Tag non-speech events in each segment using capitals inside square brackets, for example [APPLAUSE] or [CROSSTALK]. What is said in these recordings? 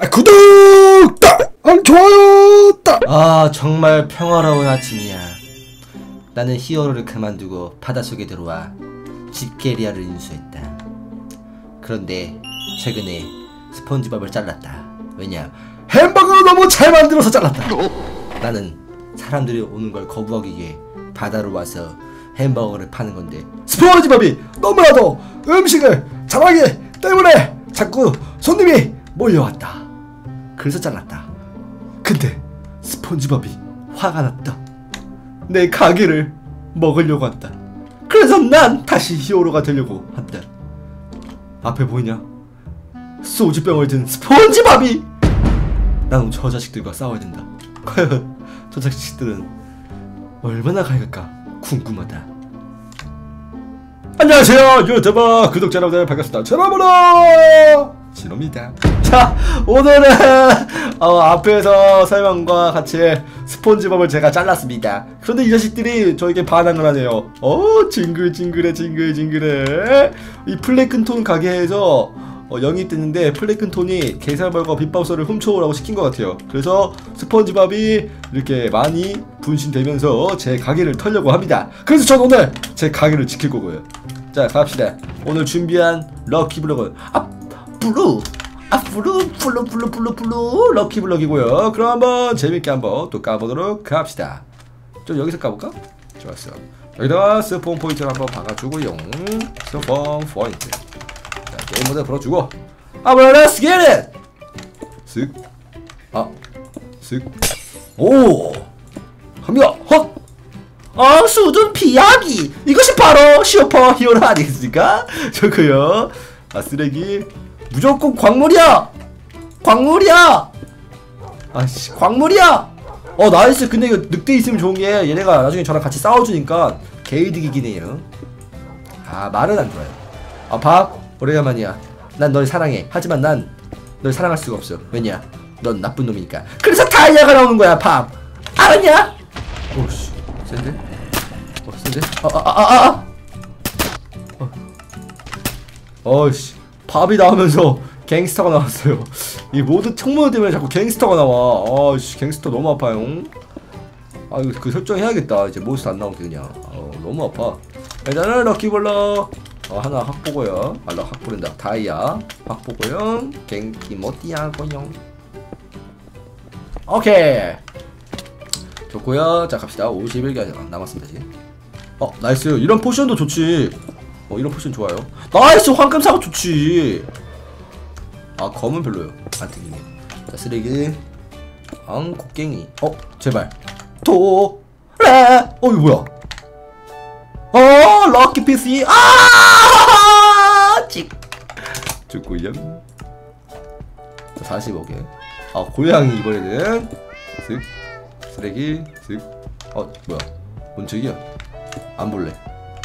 아, 구독! 딱! 아, 좋아요! 딱! 아 정말 평화로운 아침이야 나는 히어로를 그만두고 바닷속에 들어와 집게리아를 인수했다 그런데 최근에 스폰지밥을 잘랐다 왜냐 햄버거를 너무 잘 만들어서 잘랐다 나는 사람들이 오는 걸 거부하기 위해 바다로 와서 햄버거를 파는 건데 스폰지밥이 너무나도 음식을 잘하기 때문에 자꾸 손님이 몰려왔다 그래서 잘랐다 근데 스폰지밥이 화가 났다. 내 가게를 먹으려고 한다. 그래서 난 다시 히어로가 되려고 한다. 앞에 보이냐? 소주병을 든 스폰지밥이! 난저 자식들과 싸워야 된다. 과연 저 자식들은 얼마나 강할까 궁금하다. 안녕하세요 유튜버 구독자 여러분들 반갑습니다. 전화번호 진호입니다. 자 오늘은 어, 앞에서 설명과 같이 스폰지밥을 제가 잘랐습니다. 그런데 이 자식들이 저에게 반항을 하네요. 어 징글징글해 징글징글해 이 플레이큰톤 가게에서 어, 영입됐는데 플레이큰톤이 게살벌과 빗밥서를 훔쳐오라고 시킨 것 같아요. 그래서 스펀지밥이 이렇게 많이 분신되면서 제 가게를 털려고 합니다. 그래서 전 오늘 제 가게를 지킬 거고요. 자 갑시다. 오늘 준비한 럭키 블럭은 아 블루 아 블루 블루 블루 블루 블루 럭키 블럭이고요. 그럼 한번 재밌게 한번 또 까보도록 합시다. 좀 여기서 까볼까? 좋았어. 여기다가 스폰 포인트를 한번 박아주고요. 스폰 포인트. 자, 게임 모드 걸어주고. 아, well, let's! 쓱. 아, 쓱. 오! 합니다! 헛! 아, 수준 피하기! 이것이 바로 슈퍼 히어로 아니겠습니까? 좋고요 아, 쓰레기. 무조건 광물이야! 광물이야! 아씨, 광물이야! 어, 나이스. 근데 이거 늑대 있으면 좋은 게 얘네가 나중에 저랑 같이 싸워주니까 개이득이긴 해요. 아, 말은 안 좋아요. 아, 밥? 오래간만이야. 난 널 사랑해. 하지만 난 널 사랑할 수가 없어. 왜냐? 넌 나쁜 놈이니까. 그래서 다이아가 나오는 거야, 밥. 알았냐? 오씨, 센데? 어, 센데? 아, 아, 아, 아, 아! 어. 어이씨, 밥이 나오면서 [LAUGHS] 갱스터가 나왔어요. 이 모드 청모드 때문에 자꾸 갱스터가 나와. 아씨, 갱스터 너무 아파요. 아, 이거 그 설정 해야겠다. 이제 몬스터 안 나오게 그냥. 어, 너무 아파. 일단은 럭키블럭. 어, 하나 확보고요. 알라 확보된다. 다이아 확보고요. 갱키 모띠하고요. 오케이. 좋고요. 자 갑시다. 51개 남았습니다 이제. 어 나이스. 이런 포션도 좋지. 어 이런 포션 좋아요. 나이스 황금 사과 좋지. 아 검은 별로요. 안 튕기네. 자 쓰레기. 앙 곡괭이. 어 제발. 도레. 어 이거 뭐야? 어 럭키 PC 아 찍. 좋고요. 45개. 아 고양이 이번에는 슥 쓰레기 슥어 뭐야 뭔 책이야 안 볼래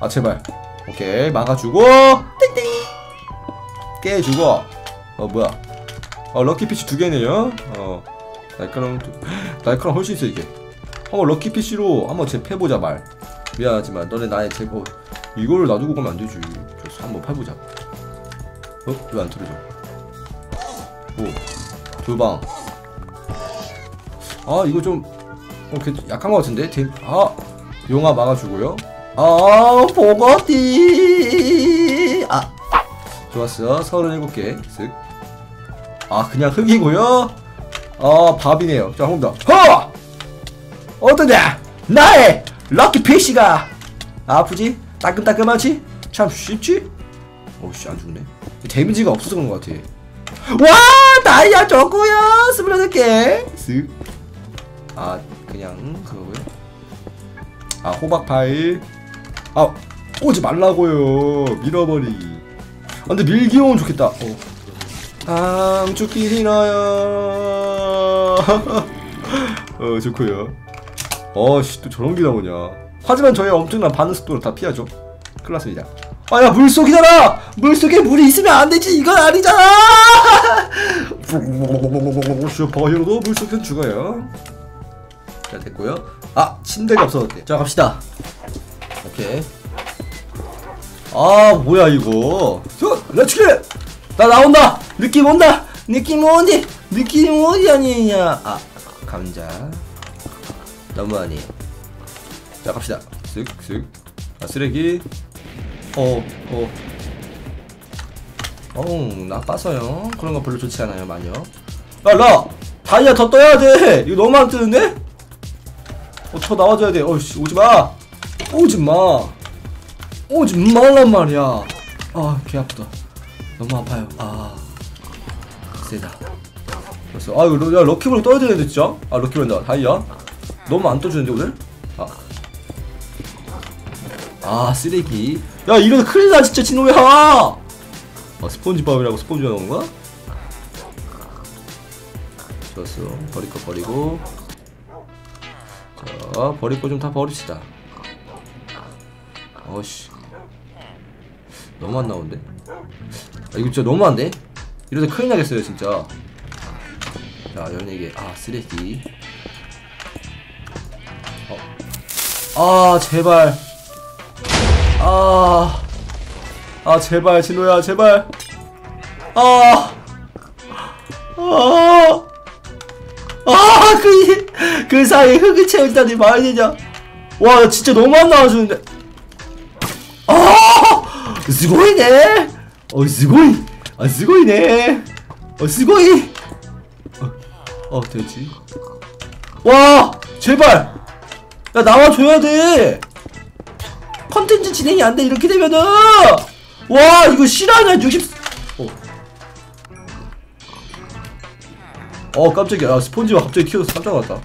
아 제발 오케이 막아주고. 땡땡. 깨주고. 어 뭐야. 어 럭키피쉬 두 개네요. 어 날카로운 두... 날카로운 훨씬 있어 이게. 한번 럭키피쉬로 한번 재패보자 말. 미안하지만 너네 나의 제보 이거를 놔두고 가면 안 되지. 좋았어 한번 파보자. 어? 왜 안 틀어져? 오 두방. 아 이거 좀 어, 그 약한 것 같은데? 데, 아 용화 막아주고요 아 보거티. 아 좋았어 37개. 쓱아 그냥 흙이고요? 아 밥이네요. 자더 허! 어떠냐 나의 럭키 피쉬가 아프지? 따끔따끔하지? 참 쉽지? 어씨 안 죽네. 데미지가 없어서 그런 것 같아. 와 다이아 좋고요. 28개. 쓱아 그냥 그거고요. 아 호박 파일 아 오지 말라고요. 밀어버리기 아, 근데 밀기 오면 좋겠다. 어. 아 죽기 싫어요. 어 좋고요. 어씨 또 저런 게 나오냐. 하지만 저희 엄청난 반응 속도를 다 피하죠. 큰일났습니다. 아야 물속이잖아! 물속에 물이 있으면 안되지! 이건 아니잖아! [LAUGHS] 슈퍼히어로도 물속에서 죽어요. 자 됐고요. 아 침대가 없어졌대. 자 갑시다 오케이. 아 뭐야 이거? 저 렛츠기 나 나온다! 느낌 온다! 느낌 오니 느낌 어디 아니냐 아 감자. 너무하니 자 갑시다. 쓱쓱 아 쓰레기. 어어. 어우 나빠서요. 그런 거 별로 좋지 않아요 마녀. 야라! 다이아 더 떠야 돼! 이거 너무 안 뜨는데? 어더 나와줘야 돼. 어이씨 오지마 오지 마. 오지 말란 말이야. 아 개 아프다. 너무 아파요. 아 세다. 됐어. 아 이거 러- 야 럭키볼 떠야 되는데 진짜? 아 럭키볼다. 다이아? 너무 안 떠주는데 오늘? 아. 아 쓰레기. 야 이러다 큰일 나 진짜 진호야. 아 스폰지밥이라고 스폰지가 나오는 거야? 좋았어. 버릴 거 버리고. 자 버릴 거 좀 다 버립시다 어씨. 너무 안 나오는데. 아, 이거 진짜 너무 안돼 이러다 큰일 나겠어요 진짜. 자 연예계 아 쓰레기. 어. 아 제발. 아, 아 제발 진호야 제발. 아, 아, 아, 그, 그 사이에 흙을 채우다니 말이 되냐. 와, 나 진짜 너무 안 나와주는데. 아, 스고이네. 어, 스고이. 아, 스고이네. 어. 어, 어, 되지. 와, 제발. 야, 나와줘야 돼. 컨텐츠 진행이 안 돼, 이렇게 되면은. 와, 이거 실화냐, 60. 어. 어 깜짝이야 아, 스폰지가 갑자기 키워서 깜짝 놀랐다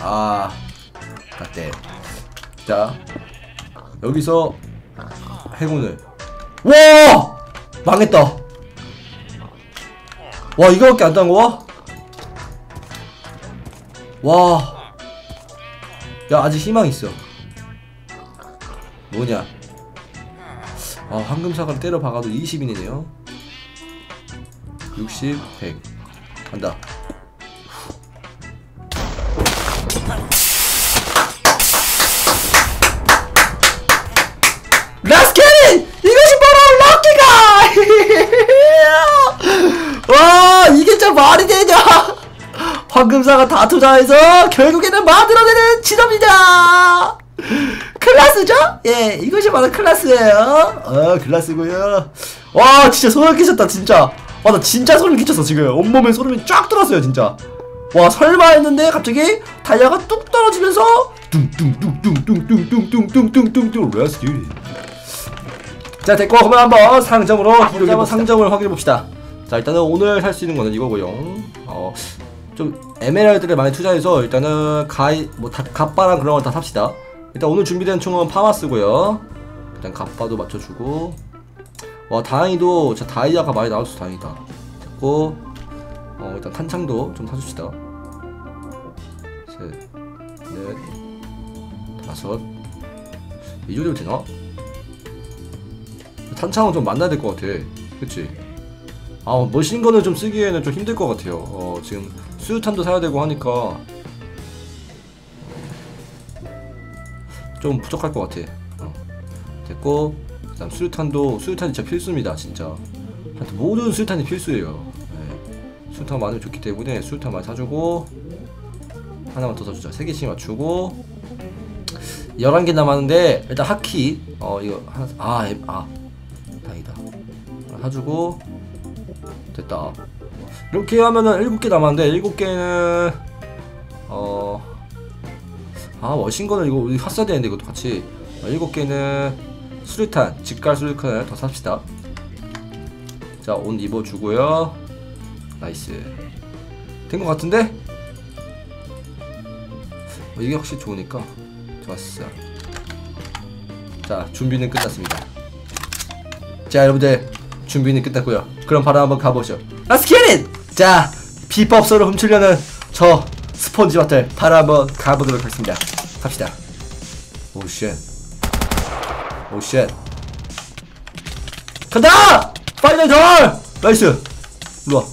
아 갔대 자 여기서 행운을. 와! 망했다. 와 이거밖에 안 딴 거야? 와 야 아직 희망 있어. 뭐냐? 아 황금사과를 때려 박아도 20인이네요. 60, 100 간다. 라스케린! 이것이 바로 럭키가! 와 이게 진짜 말이 되냐 황금사가 다 투자해서 결국에는 만들어내는 진업이다 클라스죠? 예 이것이 바로 클라스예요 어 클라스고요 와 진짜 소름 끼쳤다 진짜 와 나 진짜 소름 끼쳤어 지금 온몸에 소름이 쫙 들었어요 진짜 와 설마 했는데 갑자기 다이아가 뚝 떨어지면서 뚱뚱뚱뚱뚱뚱뚱뚱뚱뚱뚱뚱 레스 자 됐고 그러면 한번 상점으로 상점을 확인해 봅시다 자 일단은 오늘 살 수 있는 거는 이거고요. 어 좀 에메랄드를 많이 투자해서 일단은 가이 뭐 다, 갑바랑 그런 걸 다 삽시다. 일단 오늘 준비된 총은 파마스고요. 일단 갑바도 맞춰주고. 와 다행히도 저 다이아가 많이 나와서 다행이다. 됐고 어 일단 탄창도 좀 사줍시다. 셋넷 다섯. 이 정도면 되나? 탄창은 좀 만나야 될 것 같아. 그치? 아 머신건을 좀 쓰기에는 좀 힘들 것 같아요. 어 지금 수류탄도 사야 되고 하니까 좀 부족할 것 같아. 어. 됐고 그 다음 수류탄도 수류탄이 진짜 필수입니다 진짜. 모든 수류탄이 필수예요. 네. 수류탄 많으면 좋기 때문에 수류탄 많이 사주고 하나만 더 사주자. 3개씩 맞추고 11개 남았는데 일단 하키. 어 이거 하나 아, 엠- 아 다행이다. 사주고 됐다. 이렇게 하면은 7개 남았는데 7개는 어... 아 워싱건을 이거 우리 샀어야 되는데 이것도 같이. 어, 7개는 수류탄 직갈 수류탄을 더 삽시다. 자 옷 입어주고요. 나이스. 된 것 같은데? 어, 이게 확실히 좋으니까 좋았어. 자 준비는 끝났습니다. 자 여러분들 준비는 끝났고요. 그럼 바로 한번 가보죠. Let's get it! 자 비법서를 훔치려는 저 스폰지 바틀 바로 한번 가보도록 하겠습니다. 갑시다. 오쉣 오쉣 간다! 파이널 덜! 나이스! 일로와.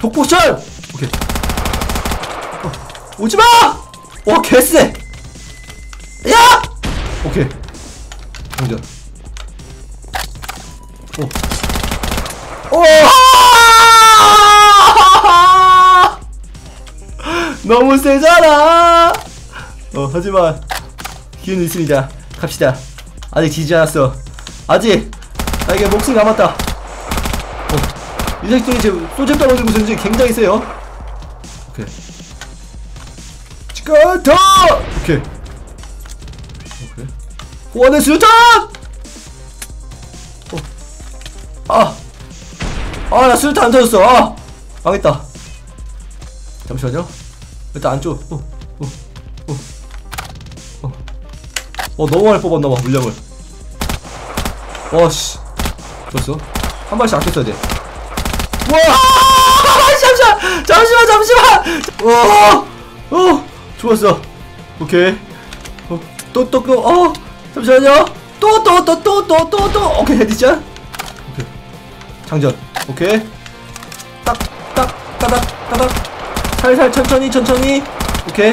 독보철! 오케이. 어, 오지마! 와 개쎄 야! 오케이. 공전. 오 오! 아! [LAUGHS] 너무 세잖아. 어 하지만 기운 있습니다. 갑시다. 아직 지지 않았어. 아직 나에게 목숨이 남았다. 어, 이 새끼들이 지금 소재 떨어지고 있는지 굉장히 세요. 오케이. 치카타 오케이. 오케이. 호환의 수류탄! 어. 아 아, 나 수류탄 안 터졌어. 아, 망했다. 잠시만요. 일단 안쪽. 어, 어, 어, 어. 어, 너무 많이 뽑았나봐, 물량을. 어, 씨. 좋았어. 한 발씩 아껴 써야 돼. 와! 잠시만! 잠시만, 잠시만! 와! 어! 좋았어. 오케이. 어, 또, 또, 또, 어! 잠시만요. 또, 또, 또, 또, 또, 또, 또. 오케이, 헤디샷. 오케이. 장전. 오케이. 딱, 딱, 따닥, 따닥. 살살, 천천히, 천천히. 오케이.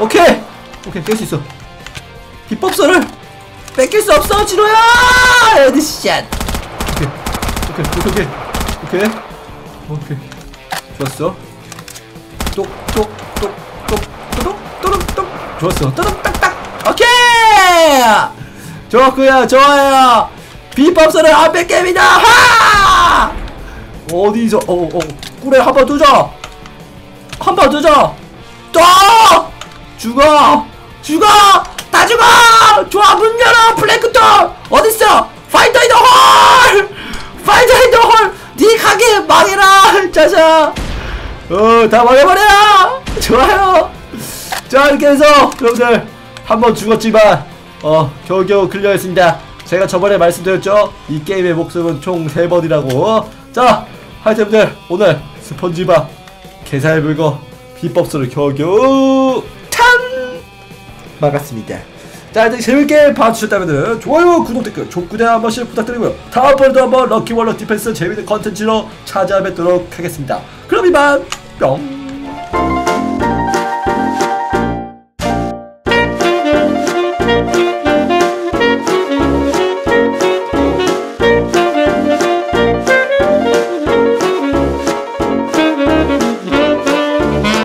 오케이. 오케이, 깰 수 있어. 비법서를 뺏길 수 없어, 진호야! 헤드샷. 오케이. 오케이, 오케이, 오케이. 오케이. 좋았어. 똑, 똑, 똑, 똑, 또독, 또독, 똑. 좋았어. 또독, 딱딱. 오케이! 좋았고요, 좋아요. 비법서를 안 뺏깁니다. 하! 어디서 어어 꿀에 한 번 두자! 한 번 두자! 또! 죽어! 죽어! 다 죽어! 좋아 문 열어 블랙톤 어딨어? 파이터 인더 홀 파이터 인더 홀네 가게 망해라 자자! 어다 망해버려! 좋아요! 자 이렇게 해서 여러분들 한 번 죽었지만 어 겨우겨우 클리어했습니다. 제가 저번에 말씀드렸죠? 이 게임의 목숨은 총 3번이라고 자 하여튼들 오늘 스펀지밥 게살 불고 비법서를 겨우겨우 찬 막았습니다. 자 하여튼 재밌게 봐주셨다면 좋아요 구독 댓글 족구대 한 번씩 부탁드리고요. 다음번에도 한번 럭키월럭 디펜스 재밌는 컨텐츠로 찾아뵙도록 하겠습니다. 그럼 이만 뿅